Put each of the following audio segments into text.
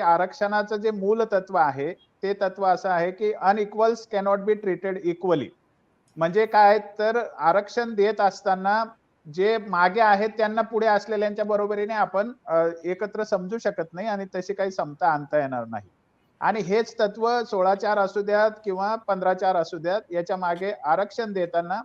आरक्षणाचं जे मूल तत्व आहे ते तत्व असं आहे की unequals cannot be treated equally म्हणजे काय तर आरक्षण देत असताना जे मागे आहेत त्यांना पुढे असलेल्यांच्या बरोबरीने आपण एकत्र समजू शकत नाही आणि तशी काही समता आणता येणार नाही. आणि हेच तत्व सोळा चार असू द्यात किंवा पंधरा चार असू द्यात याच्या मागे आरक्षण देताना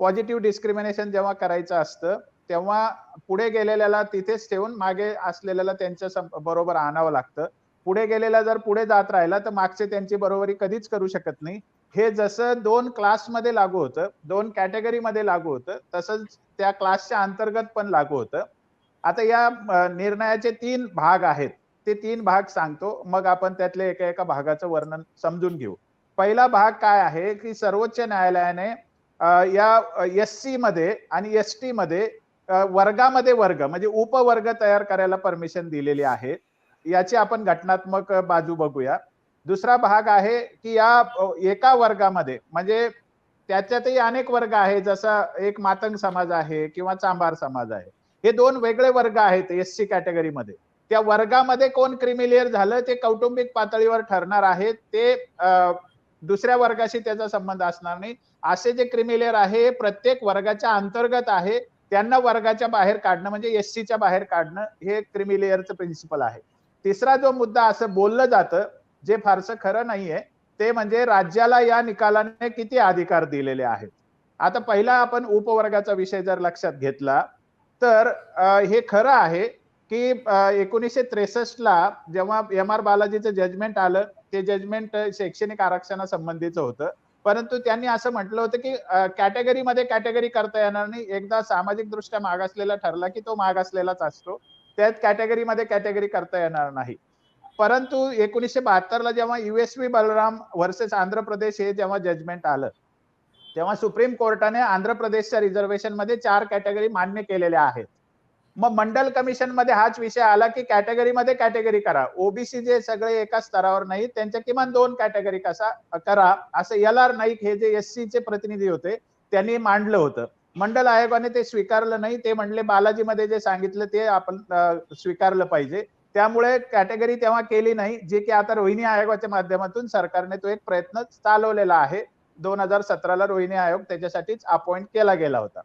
पॉझिटिव्ह डिस्क्रिमिनेशन जेव्हा करायचं असतं तेव्हा पुढे गेलेल्याला तिथेच ठेवून मागे असलेल्याला त्यांच्या बरोबर आणावं लागतं. पुढे गेलेला जर पुढे जात राहिला तर मागचे त्यांची बरोबरी कधीच करू शकत नाही. हे जसं दोन क्लासमध्ये लागू होतं दोन कॅटेगरीमध्ये लागू होतं तसंच त्या क्लासच्या अंतर्गत पण लागू होतं. आता या निर्णयाचे तीन भाग आहेत. ते तीन भाग सांगतो. मग आपण त्यातल्या एका एका भागाचं वर्णन समजून घेऊ. पहिला भाग काय आहे? की सर्वोच्च न्यायालयाने या एस सी मध्ये आणि एस टी मध्ये वर्गामध्ये वर्ग म्हणजे उपवर्ग तयार करायला परमिशन दिलेली आहे. याची आपण घटनात्मक बाजू बघूया. दुसरा भाग आहे की या एका वर्गामध्ये म्हणजे त्याच्यातही अनेक वर्ग आहे जसा एक मातंग समाज आहे किंवा चांभार समाज आहे. हे दोन वेगळे वर्ग आहेत एस सी कॅटेगरीमध्ये त्या वर्गामध्ये कोण क्रिमिलियर झालं ते कौटुंबिक पातळीवर ठरणार आहे. ते दुसऱ्या वर्गाशी त्याचा संबंध असणार नाही. असे जे क्रिमिलियर आहे प्रत्येक वर्गाच्या अंतर्गत आहे. त्यांना वर्गाच्या बाहेर काढणं म्हणजे एस च्या बाहेर काढणं हे क्रिमिलेअरचं प्रिन्सिपल आहे. तिसरा जो मुद्दा असं बोललं जातं जे फारसं खरं नाहीये ते म्हणजे राज्याला या निकालाने किती अधिकार दिलेले आहेत. आता पहिला आपण उपवर्गाचा विषय जर लक्षात घेतला तर हे खरं आहे की एकोणीसशे त्रेसष्टला जेव्हा एम आर बालाजीचं जजमेंट आलं ते जजमेंट शैक्षणिक आरक्षणासंबंधीचं होतं. परंतु त्यांनी असं म्हटलं होतं की कॅटेगरीमध्ये कॅटेगरी करता येणार नाही. एकदा सामाजिक दृष्ट्या मागासलेला ठरला की तो मागासलेलाच असतो. त्यात कॅटेगरीमध्ये कॅटेगरी करता येणार नाही. परंतु एकोणीसशे बहात्तरला जेव्हा U S V Balram versus Andhra Pradesh हे जेव्हा जजमेंट आलं तेव्हा सुप्रीम कोर्टाने आंध्र प्रदेशच्या रिझर्वेशनमध्ये चार कॅटेगरी मान्य केलेल्या आहेत. मग मंडल कमिशनमध्ये हाच विषय आला की कॅटेगरीमध्ये कॅटेगरी करा. ओबीसी जे सगळे एका स्तरावर नाही त्यांच्या किमान दोन कॅटेगरी कसा करा असं एल आर नाईक हे जे एस चे प्रतिनिधी होते त्यांनी मांडलं होतं. मंडल आयोगाने ते स्वीकारलं नाही ते म्हणले बालाजीमध्ये जे सांगितलं ते आपण स्वीकारलं पाहिजे. त्यामुळे कॅटेगरी तेव्हा केली नाही जे की आता रोहिणी आयोगाच्या माध्यमातून सरकारने तो एक प्रयत्न चालवलेला आहे. दोन हजार सतराला रोहिणी आयोग त्याच्यासाठीच अपॉइंट केला गेला होता.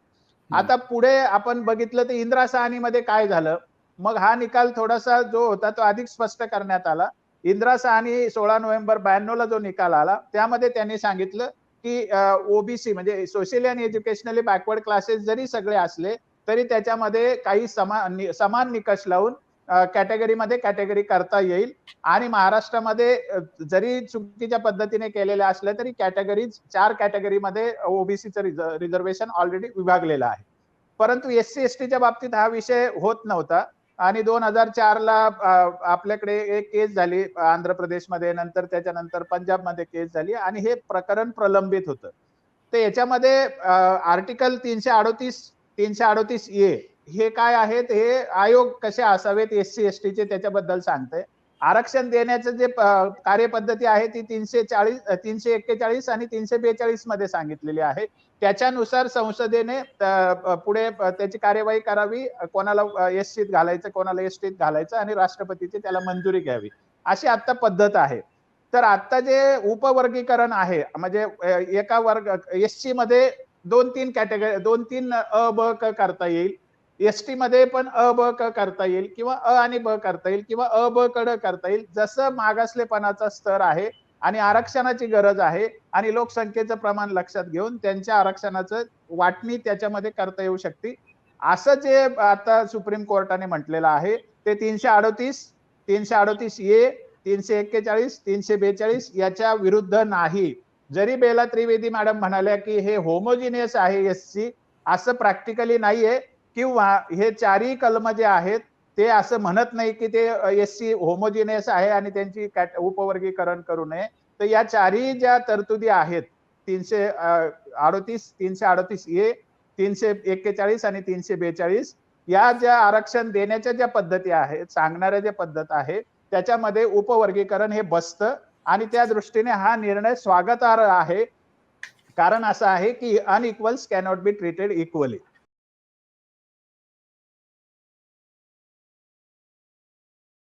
आता पुढे आपण बघितलं तर इंदिरा सहानीमध्ये काय झालं? मग हा निकाल थोडासा जो होता तो अधिक स्पष्ट करण्यात आला. इंदिरा सहानी सोळा नोव्हेंबर ब्याण्णव ला जो निकाल आला त्यामध्ये त्यांनी सांगितलं की ओबीसी म्हणजे सोशल आणि एज्युकेशनली बॅकवर्ड क्लासेस जरी सगळे असले तरी त्याच्यामध्ये काही समान नि- समान निकष लावून कॅटेगरीमध्ये कॅटेगरी करता येईल. आणि महाराष्ट्रामध्ये जरी चुकीच्या पद्धतीने केलेल्या असल्या तरी कॅटेगरीज चार कॅटेगरीमध्ये ओबीसीचं रिझर्वेशन ऑलरेडी विभागलेलं आहे. परंतु एस सी एस टीच्या बाबतीत हा विषय होत नव्हता. आणि दोन हजार चारला आपल्याकडे एक केस झाली आंध्र प्रदेशमध्ये नंतर त्याच्यानंतर पंजाबमध्ये केस झाली आणि हे प्रकरण प्रलंबित होतं. तर याच्यामध्ये आर्टिकल तीनशे अडोतीस तीनशे अडोतीस ए हे काय आहेत हे आयोग कसे असावेत एस सी एस टीचे त्याच्याबद्दल सांगते आरक्षण देण्याचं जे कार्यपद्धती आहे ती तीनशे चाळीस तीनशे एक्केचाळीस आणि तीनशे बेचाळीसमध्ये सांगितलेली आहे. त्याच्यानुसार संसदेने पुढे त्याची कार्यवाही करावी कोणाला एससीत घालायचं कोणाला एस टीत घालायचं आणि राष्ट्रपतीची त्याला मंजुरी घ्यावी. अशी आता पद्धत आहे. तर आता जे उपवर्गीकरण आहे म्हणजे एका वर्ग एस सी मध्ये दोन तीन कॅटेगरी दोन तीन अ ब क करता येईल. एस टी मध्ये पण अ ब क करता येईल किंवा अ आणि ब करता येईल किंवा अ ब कड करता येईल. जसं मागासलेपणाचा स्तर आहे आणि आरक्षणाची गरज आहे आणि लोकसंख्येचं प्रमाण लक्षात घेऊन त्यांच्या आरक्षणाचं वाटणी त्याच्यामध्ये करता येऊ शकते. असं जे आता सुप्रीम कोर्टाने म्हटलेलं आहे ते तीनशे अडतीस तीनशे अडतीस ए तीनशे एक्केचाळीस तीनशे बेचाळीस याच्या विरुद्ध नाही. जरी बेला त्रिवेदी मॅडम म्हणाल्या की हे होमोजिनियस आहे एस सी असं प्रॅक्टिकली नाहीये. किंवा हे चारही कलम जे आहेत ते असं म्हणत नाही की ते एस सी होमोजिनियस आहे आणि त्यांची कॅट उपवर्गीकरण करू नये. तर या चारही ज्या तरतुदी आहेत तीनशे अडोतीस तीनशे अडोतीस ए तीनशे एक्केचाळीस आणि तीनशे बेचाळीस या ज्या आरक्षण देण्याच्या ज्या पद्धती आहेत सांगणाऱ्या ज्या पद्धत आहे त्याच्यामध्ये उपवर्गीकरण हे बसतं आणि त्या दृष्टीने हा निर्णय स्वागतार्ह आहे. कारण असं आहे की unequals cannot be treated equally.